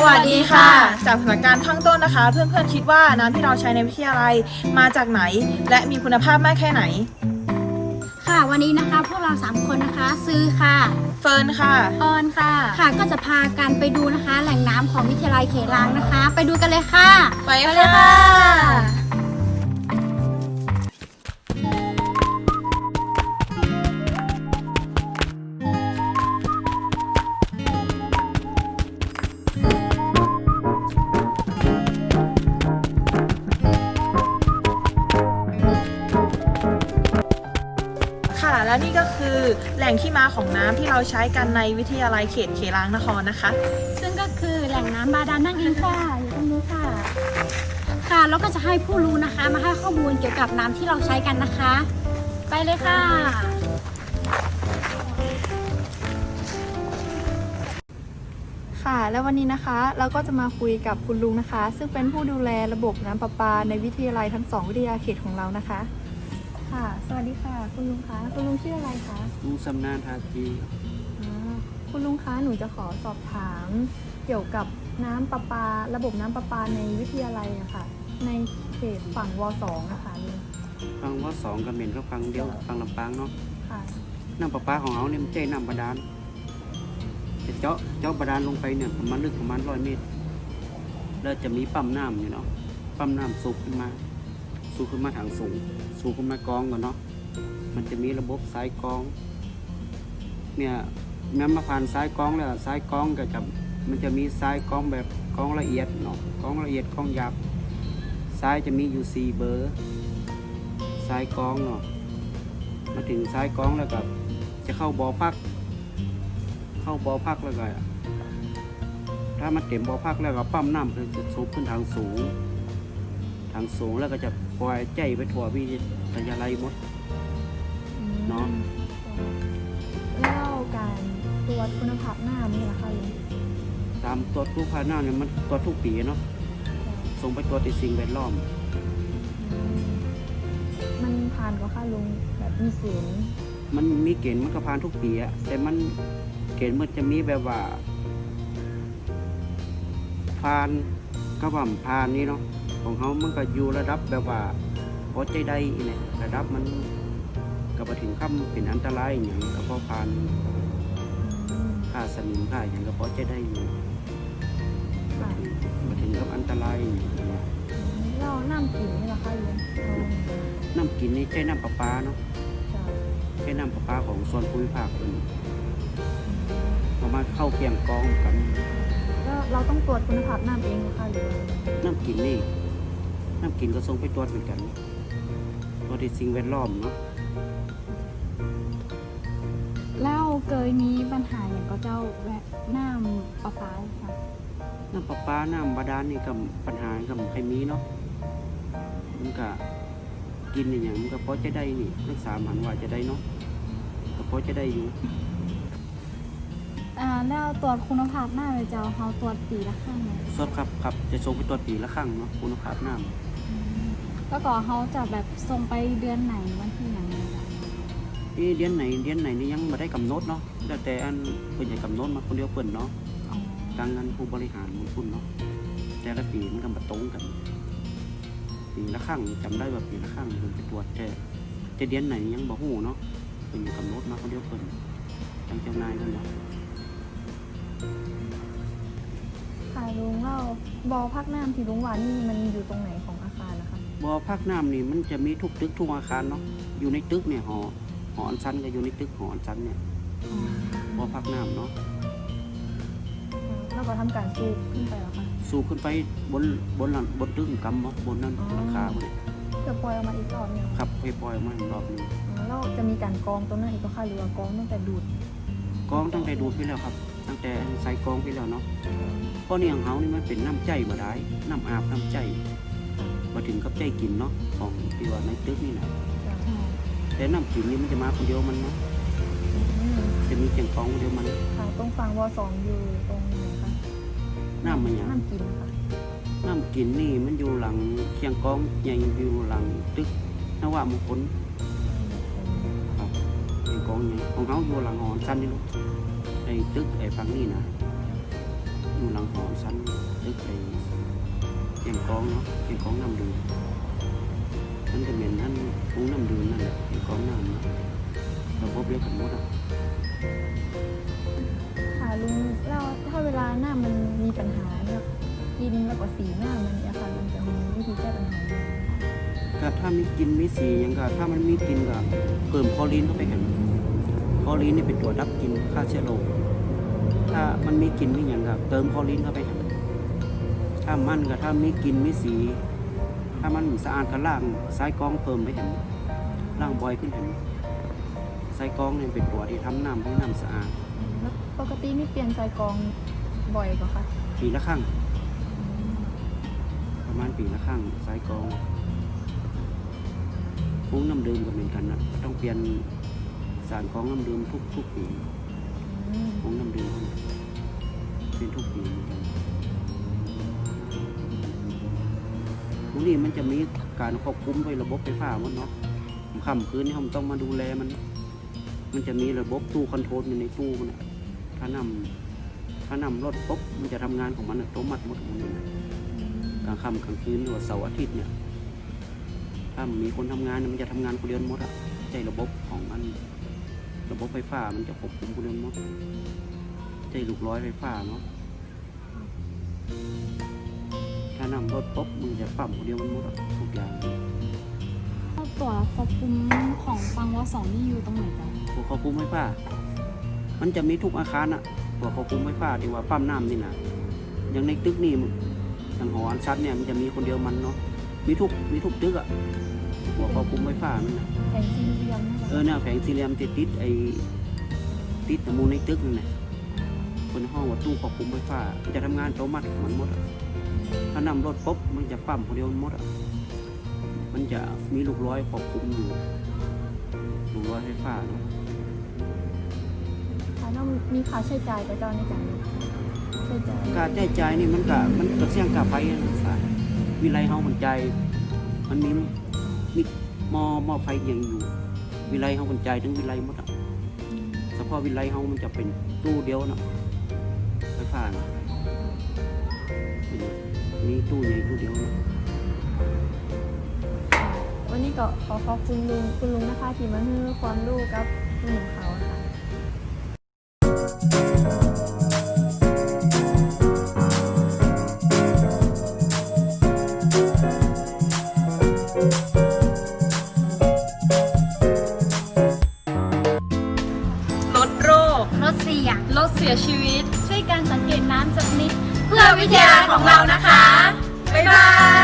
สวัสดีค่ะ จากสถานการณ์ข้างต้นนะคะ เพื่อนๆคิดว่าน้ำที่เราใช้ในวิทยาลัยมาจากไหน และมีคุณภาพมากแค่ไหน ค่ะวันนี้นะคะพวกเรา 3 คนนะคะ ซื้อค่ะเฟิร์นค่ะ ออนค่ะ ค่ะก็จะพากันไปดูนะคะ แหล่งน้ำของวิทยาลัยเขลางนะคะ ไปดูกันเลยค่ะ ไปเลยค่ะ นี่ก็คือแหล่งที่มาของน้ำที่เราใช้กันในวิทยาลัยเขตเขลางนครนะคะ ซึ่งก็คือแหล่งน้ำบาดาลนั่นเองค่ะอยู่ตรงนู้นค่ะ ค่ะแล้วก็จะให้ผู้รู้นะคะ มาให้ข้อมูลเกี่ยวกับน้ำที่เราใช้กันนะคะ ไปเลยค่ะ ค่ะ และวันนี้นะคะ เราก็จะมาคุยกับคุณลุงนะคะ ซึ่งเป็นผู้ดูแลระบบน้ำประปาในวิทยาลัยทั้งสองวิทยาเขตของเรานะคะ ค่ะ สวัสดีค่ะ คุณลุงคะ คุณลุงชื่ออะไรคะลุงสำนานทาจีอ่าคุณลุงคะ หนูจะขอสอบถาม เกี่ยวกับน้ำประปา ระบบน้ำประปาในวิทยาลัยอะค่ะในเขตฝั่งวสองนะคะลุงฟังว่าสองกับเหม็นก็ฟังเดียวฟังลำปางเนาะค่ะ น้ำประปาของเราเนี่ยมันใจน้ำบาดาลจะเจาะเจาะบาดาลลงไปเนี่ยประมาณลึกประมาณร้อยเมตร แล้วจะมีปั๊มน้ำอยู่เนาะ ปั๊มน้ำสูบขึ้นมา สูขึ้นมาทางสูง สูขึ้นมากองก่อนเนาะ มันจะมีระบบสายกอง เนี่ยแม้มาผ่านสายกองแล้วสายกองก็จะมันจะมีสายกองแบบกองละเอียดเนาะกองละเอียดกองหยาบสายจะมีอยู่สี่เบอร์สายกองเนาะ มาถึงสายกองแล้วก็จะเข้าบ่อพัก เข้าบ่อพักแล้วก็ถ้ามันเต็มบ่อพักแล้วก็ปั๊มน้ำเพื่อจะสูบขึ้นทางสูง ทางสูงแล้วก็จะ ปล่อยใจไปทั่ววิทยาลัยหมดเนาะแล้วการตรวจคุณภาพน้ำนี่ล่ะคะลุงตามตัวทุกภาคหน้าเนี่ยมันตัวทุกปีเนาะส่งไปตัวติดสิ่งแวดล้อมอืมมันผ่านก็ค่ะลุงแบบมีเกณฑ์มันมีเกณฑ์มันก็ผ่านทุกปีอะแต่มันเกณฑ์มันจะมีแบบว่าผ่านก็ว่าผ่านนี่เนาะ ของเขามันก็อยู่ระดับแบบว่าพอใจได้เนี่ยระดับมันก็มาถึงขั้นเป็นอันตรายอย่างก็พอผ่านค่าสนิมค่าอย่างก็พอใจได้อยู่มาถึงกับอันตรายอย่างเงี้ยเราน้ำกินนี่เหรอคะลุงน้ำกินนี่ใช้น้ำประปาเนาะใช้น้ำประปาของส่วนภูมิภาคเป็นเอามาเข้าเคียงกองกันแล้วเราต้องตรวจคุณภาพน้ำเองเหรอคะหรือว่าน้ำกินนี่ น้ำกินก็ส่งไปตรวจเหมือนกันตรวจที่สิ่งแวดล้อมเนาะแล้วเคยมีปัญหาอย่างก็เจ้าแวะน้ำประปาค่ะน้ำประปาน้ำบาดาลนี่กับปัญหากับใครมีเนาะมันก็กินอย่างอย่างมันก็พอจะได้นี่รักษาหมันว่าจะได้เนาะก็พอจะได้อยู่อ่าแล้วตรวจคุณภาพน้ำเลยเจ้าเขาตรวจปีละครั้งเลยสดครับครับจะส่งไปตรวจปีละครั้งเนาะคุณภาพน้ แล้วก็เขาจะแบบส่งไปเดือนไหนวันที่ไหนอะคะำนี่เดือนไหนเดือนไหนนี่ยังไม่ได้กำหนดเนาะแล้วแต่อันเพิ่นจะกำหนดมาคนเดียวเพิ่นเนาะอ๋อทางงานผู้บริหารของคุณเนาะแต่ละปีมันก็มาตรงกัน ปีละครั้งจำได้ว่าปีละครั้งเพิ่นไปตรวจแต่แต่เดือนไหนยังบ่ฮู้เนาะเพิ่นกำหนดมาคนเดียวเพิ่นทางเจ้านายเพิ่นเนาะ ค่ะลุงเราบอพักน้ำที่ลุงว่านี่มันอยู่ตรงไหนของ บ่อพักน้ำนี่มันจะมีทุกตึกทุกอาคารเนาะอยู่ในตึกเนี่ยหอหออันซันก็อยู่ในตึกหออันซันเนี่ยบ่อพักน้ำเนาะเราก็ทำการสูบขึ้นไปเหรอคะสูบขึ้นไปบนบนหลังบนตึกกำบ่บนนั้นอ๋อหลังคาบ่เนี่ยเพื่อปล่อยออกมาอีกรอบหนึงครับไปปล่อยออกมาอีกรอบหนึงอ๋อเราจะมีการกรองตรงนั้นอีกก็ค่ะหรือว่ากรองตั้งแต่ดูดกองตั้งแต่ดูดไปแล้วครับ ตั้งแต่ใส่กองไปแล้วเนาะเพราะเนี่ยของเฮานี่มันเป็นน้ำใจบ่ได้น้ำอาบน้ำใจ มาถึงกับใจกินเนาะของที่ว่าในตึกนี่นะจ้ะแต่น้ำกินนี่มันจะมาคนเดียวมันเนาะอืมจะมีเพียงกองคนเดียวมันค่ะตรงฝั่งวสองอยู่ตรงไหนคะน้ำมันหยังน้ำกินค่ะน้ำกินนี่มันอยู่หลังเคียงกองใหญ่อยู่หลังตึกนวามงคลครับเคียงกองใหญ่ของเฮาอยู่หลังหอนสั้นนี่ลูกไอ้ตึกไอ้ฝั่งนี่นะอยู่หลังหอชั้นตึกไอ้เกียงกองเนาะเกียงกองน้ำดื่มนั่นก็เป็นท่านคุ้งน้ำดื่มนั่นแหละเกียงกองน้ำเนาะระบบเดียวกันหมดอะค่ะลุงแล้วถ้าเวลาหน้ามันมีปัญหาเนี่ยกินแล้วก็สีหน้ามันเนี่ยค่ะมันจะมีวิธีแก้ปัญหายังไงก็ถ้ามีกินมีสีหยังก็ถ้ามันมีกินก็เพิ่มคลอรีนเข้าไปกันคลอรีนนี่เป็นตัวดับกลินฆ่าเชื้อโรคถ้ามันมีกลินมีอย่างก็เติมคลอรีนเข้าไปกัน ถ้ามันก็ถ้ามีกลินมีสี ถ้ามันสะอาดก็ล่างสายกรองเพิ่มไปเห็นล่างบ่อยขึ้นเห็นสายกรองเนี่ยเป็นตัวที่ทำน้ำให้น้ำสะอาดแล้วปกตินี่เปลี่ยนสายกรองบ่อยกว่าคะปีละครั้งประมาณปีละครั้งสายกรองพุ้งน้ำดื่มก็เหมือนกันนะต้องเปลี่ยนสารกรองน้ำดื่มทุกทุกปีอืมพุ้งน้ำดื่มเป็นทุกปีเหมือนกัน พวกนี้มันจะมีการควบคุมด้วยระบบไฟฟ้าหมันเนาะค่ำคืนนี่ผมต้องมาดูแลมัน มันจะมีระบบตู้คอนโทรลอยู่ในตู้มันถ้านำถ้านำรถปุ๊บมันจะทำงานของมันอัตโนมัติหมดมันกลางค่ำกลางคืนหรือว่าเสาร์อาทิตย์เนี่ยถ้ามีคนทำงานมันจะทำงานคนเดียวหมดอะใจระบบของมัน ระบบไฟฟ้ามันจะควบคุมคนเดียวหมดใจลูกร้อยไฟฟ้าเนาะานำรถปุ๊บมันจะปั๊มคนเดียวมันหมดอะทุกอย่างตัวควบคุมของฟังวสองนี่อยู่ตรงไหนจ๊ะตัวควบคุมไฟฟ้ามันจะมีทุกอาคารอะตัวควบคุมไฟฟ้าที่ว่าปั๊มน้ำนี่นะอย่างในตึกนี่มันอย่างหออันซัดเนี่ยมันจะมีคนเดียวมันเนาะมีทุกมีทุกตึกอะตัวควบคุมไฟฟ้ามันนะแผงสี่เหลี่ยมนะเอคะอเนี่ยแผงสี่เหลี่ยมติดติดไอ้ติดตะมูลในตึกนั่นแหละคนห้องว่าตู้ควบคุมไฟฟ้ามันจะทำงานอัตโนมัติของมันหมดอะ ถ้านำรถปุ๊บมันจะปั๊มคนเดียวมันหมดอะมันจะมีลูกร้อยควบคุมอยู่ลูกร้อยไฟฟ้าเนาะค่ะแล้วมีค่าใช้จ่ายกับเจ้าในจ่ายใช้จ่ายการใช้จ่ายนี่มันก็มันก็เสี่ยงกับไฟนะสายวิไลเฮามันใจายมันมีมีหมอหม้อไฟยังอยู่ วิไลเฮามันใจายทั้งวิไลหมดอะเฉพาะวิไลเฮามันจะเป็นตู้เดียวเนาะไฟฟ้านะเป็น มีตู้ใหญ่ตู้เดียวเนาะวันนี้ก็ขอขอบคุณลุงคุณลุงนะคะที่มาให้ความรู้กับหนุ่มเขา วิทยาของเรานะคะ บ๊ายบาย